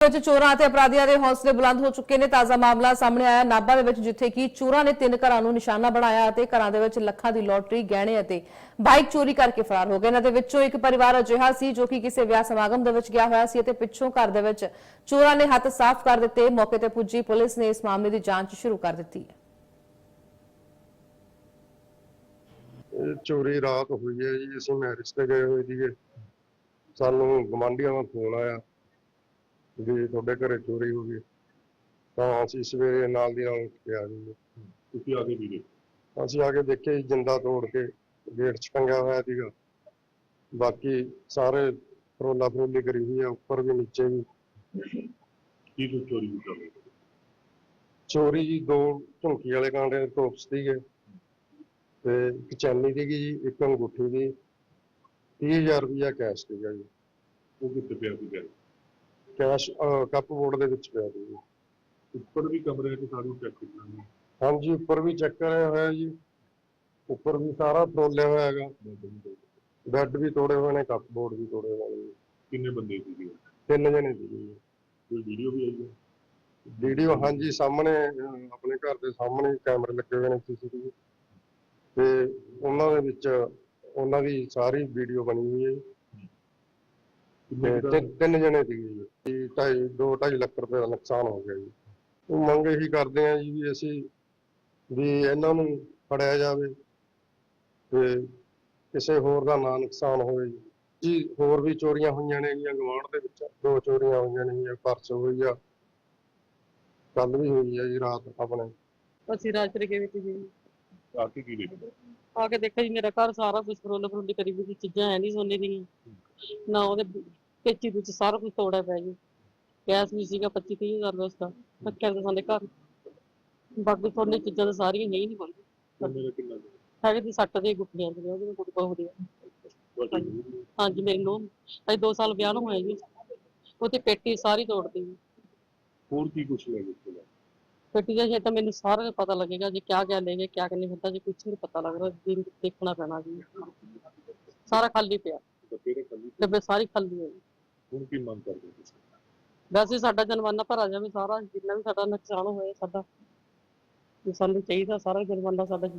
ਵਿੱਚ ਚੋਰਾਂ ਅਤੇ ਅਪਰਾਧੀਆਂ ਦੇ ਹੌਸਲੇ ਬੁਲੰਦ ਹੋ ਚੁੱਕੇ ਨੇ। ਤਾਜ਼ਾ ਮਾਮਲਾ ਸਾਹਮਣੇ ਆਇਆ ਨਾਭਾ ਦੇ ਵਿੱਚ, ਜਿੱਥੇ ਕਿ ਚੋਰਾਂ ਨੇ ਤਿੰਨ ਘਰਾਂ ਨੂੰ ਨਿਸ਼ਾਨਾ ਬਣਾਇਆ ਅਤੇ ਘਰਾਂ ਦੇ ਵਿੱਚ ਲੱਖਾਂ ਦੀ ਲੋਟਰੀ, ਗਹਿਣੇ ਅਤੇ ਬਾਈਕ ਚੋਰੀ ਕਰਕੇ ਫਰਾਰ ਹੋ ਗਏ। ਇਹਨਾਂ ਦੇ ਵਿੱਚੋਂ ਇੱਕ ਪਰਿਵਾਰ ਅਜਿਹਾ ਸੀ ਜੋ ਕਿ ਕਿਸੇ ਵਿਆਹ ਸਮਾਗਮ ਦੇ ਵਿੱਚ ਗਿਆ ਹੋਇਆ ਸੀ ਅਤੇ ਪਿੱਛੋਂ ਘਰ ਦੇ ਵਿੱਚ ਚੋਰਾਂ ਨੇ ਹੱਥ ਸਾਫ਼ ਕਰ ਦਿੱਤੇ। ਮੌਕੇ ਤੇ ਪੁੱਜੀ ਪੁਲਿਸ ਨੇ ਇਸ ਮਾਮਲੇ ਦੀ ਜਾਂਚ ਸ਼ੁਰੂ ਕਰ ਦਿੱਤੀ ਹੈ। ਚੋਰੀ ਰਾਤ ਹੋਈ ਹੈ ਜੀ। ਅਸੀਂ ਮੈਰਿਜ ਤੇ ਗਏ ਹੋਏ ਸੀਗੇ। ਸਾਨੂੰ ਗਵਾਂਢੀਆਂ ਦਾ ਫੋਨ ਆਇਆ। ਵੀ ਤੁਹਾਡੇ ਘਰੇ ਚੋਰੀ ਹੋ ਗਈ ਤਾਂ ਅਸੀਂ ਸਵੇਰੇ ਨਾਲ ਦੀ ਨਾਲ ਉੱਠ ਕੇ ਆ ਗਏ ਤੁਸੀਂ ਆ ਕੇ ਵੀ ਦੇਖੋ ਅਸੀਂ ਆ ਕੇ ਦੇਖਿਆ ਜੀ ਜਿੰਦਾ ਤੋੜ ਕੇ ਗੇਟ 'ਚ ਟੰਗਿਆ ਹੋਇਆ ਸੀਗਾ। ਬਾਕੀ ਸਾਰੇ ਫਰੋਲਾ ਫਰੋਲੀ ਕਰੀ ਹੋਈ ਆ ਉੱਪਰ ਵੀ ਨੀਚੇ ਵੀ। ਕੀ ਕੁਝ ਚੋਰੀ ਹੋ ਜਾਵੇ ਚੋਰੀ ਜੀ ਦੋ ਝੁੰਕੀ ਵਾਲੇ ਕਾਂਡੇ ਟੋਪਸ ਸੀਗੇ ਤੇ ਇੱਕ ਚੈਨੀ ਸੀਗੀ ਜੀ ਇੱਕ ਅੰਗੂਠੀ ਦੀ। 30000 ਰੁਪਇਆ ਕੈਸ਼ ਸੀਗਾ ਜੀ। ਉਹ ਕਿੱਥੇ ਪਿਆ ਸੀ ਗਿਆ ਕੈਸ਼ ਕੱਪ ਬੋਰਡ ਦੇ ਵਿੱਚ ਪਿਆ ਜੀ। ਉੱਪਰ ਵੀ ਕਮਰੇ ਚ ਸਾਨੂੰ ਚੈੱਕ ਹੈ। ਹਾਂਜੀ ਉੱਪਰ ਵੀ ਚੈੱਕ ਕਰਿਆ ਹੋਇਆ ਜੀ। ਉੱਪਰ ਵੀ ਸਾਰਾ ਫਰੋਲਿਆ ਹੋਇਆ ਹੈਗਾ। ਬੈੱਡ ਵੀ ਤੋੜੇ ਹੋਏ ਨੇ। ਕੱਪ ਬੋਰਡ ਵੀ ਤੋੜੇ ਹੋਏ ਨੇ। ਕਿੰਨੇ ਬੰਦੇ ਸੀਗੇ? ਤਿੰਨ ਜਣੇ ਸੀਗੇ ਜੀ। ਕੋਈ ਵੀਡੀਓ ਵੀ ਆਈ ਹੈ? ਵੀਡੀਓ ਹਾਂਜੀ ਸਾਹਮਣੇ ਆਪਣੇ ਘਰ ਦੇ ਸਾਹਮਣੇ ਕੈਮਰੇ ਲੱਗੇ ਹੋਏ ਨੇ ਸੀਸੀਟੀਵੀ ਤੇ ਉਹਨਾਂ ਦੇ ਵਿੱਚ ਉਹਨਾਂ ਦੀ ਸਾਰੀ ਵੀਡੀਓ ਬਣੀ ਹੋਈ ਹੈ ਜੀ। ਤੇ ਕੁ ਦਾ- ਤਿੰਨ- ਤਿੰਨ ਜਣੇ ਸੀਗੇ ਜੀ। ਤੇ ਢਾਈ ਦੋ ਢਾਈ ਲੱਖ ਰੁਪਏ ਦਾ ਨੁਕਸਾਨ ਹੋ ਗਿਆ ਜੀ। ਉਹ ਮੰਗ ਇਹੀ ਕਰਦੇ ਆ ਜੀ ਵੀ ਅਸੀਂ ਵੀ ਇਹਨਾਂ ਨੂੰ ਫੜਿਆ ਜਾਵੇ ਤੇ ਕਿਸੇ ਹੋਰ ਦਾ ਨਾ ਨੁਕਸਾਨ ਹੋਵੇ ਜੀ। ਜੀ ਹੋਰ ਵੀ ਚੋਰੀਆਂ ਹੋਈਆਂ ਨੇ ਗੀਆਂ ਗਵਾਂਢ ਦੇ ਵਿੱਚ। ਦੋ ਚੋਰੀਆਂ ਹੋਈਆਂ ਨੇ ਗੀਆਂ ਪਰਸੋਂ ਹੋਈ ਆ। ਕੱਲ ਵੀ ਹੋਈ ਆ ਜੀ ਰਾਤ ਆਪਣੇ। ਅਸੀਂ ਰਾਜਪੁਰੇ ਗਏ ਵਿੱਚ ਜੀ। ਆ ਕੇ ਕੀ ਦੇਖੋ ਆ ਕੇ ਦੇਖਿਆ ਜੀ ਮੇਰਾ ਘਰ ਸਾਰਾ ਕੁਝ ਫਰੋਲ ਫਰੋਲੀ ਕਰੀ ਵੀ ਸੀ, ਚੀਜ਼ਾਂ ਹੈ ਨਹੀਂ ਸੋਨੇ ਦੀਆਂ। ਨਾ ਉਹਦੇ ਪੇਚੀ ਵਿੱਚ ਸਾਰਾ ਕੁਝ ਤੋੜਿਆ ਪਿਆ ਜੀ। ਗੈਸ ਵੀ ਸੀਗਾ 25 30 ਹਜ਼ਾਰ ਦਾ ਉਸਦਾ। ਰੱਖਿਆ ਤਾਂ ਸਾਡੇ ਘਰ। ਬਾਕੀ ਦੀਆਂ ਚੀਜ਼ਾਂ ਤਾਂ ਸਾਰੀਆਂ ਹੈ ਹੀ ਨਹੀਂ ਕਿੰਨੇ ਦਾ ਕਿੰਨਾ ਦਾ? ਹੈਗੇ ਦੀ ਸੱਟ ਦੇ ਗੁੱਟੀਆਂ ਤੇ ਉਹਦੇ ਕੋਲ ਬਹੁਤ ਵਧੀਆ। ਤੁਹਾਡੀ? ਹਾਂਜੀ। ਮੇਰੇ ਨੂੰ ਅਜੇ 2 ਸਾਲ ਵਿਆਹ ਨੂੰ ਹੋਇਆ ਜੀ। ਉਹਦੀ ਪੇਟੀ ਸਾਰੀ ਤੋੜਦੀ ਹੋਰ ਕੀ ਕੁਝ ਲੈ ਗਏ ਦਾ? ਪੇਟੀ ਦਾ ਜੇ ਤਾਂ ਮੈਨੂੰ ਸਾਰਾ ਪਤਾ ਲੱਗੇਗਾ ਜੀ ਕਿਆ ਕਿਆ ਲੈ ਗਏ ਕਿਆ ਨਹੀਂ ਹੁੰਦਾ ਜੀ ਕੁਝ ਨਹੀਂ ਪਤਾ ਲੱਗ ਰਿਹਾ ਜੀ ਦੇਖਣਾ ਪੈਣਾ ਜੀ। ਸਾਰਾ ਖਾਲੀ ਪਿਆ। ਤਾਂ ਫਿਰ ਕੱਲੀ ਡੱਬੇ ਸਾਰੀ ਖਾਲੀ ਹੈ ਜੀ ਹੁਣ ਕੀ ਮੰਗ ਕਰਦੇ ਹੋ ਤੁਸੀਂ? ਵੈਸੇ ਸਾਡਾ ਜਨਮਾਨਾ ਭਰਾ ਜਾਵੇ ਸਾਰਾ, ਜਿੰਨਾ ਵੀ ਸਾਡਾ ਨੁਕਸਾਨ ਹੋਇਆ ਸਾਡਾ ਸਾਨੂੰ ਚਾਹੀਦਾ ਸਾਰਾ ਜਨਮਾਨਾ ਸਾਡਾ ਜਿੰਨਾ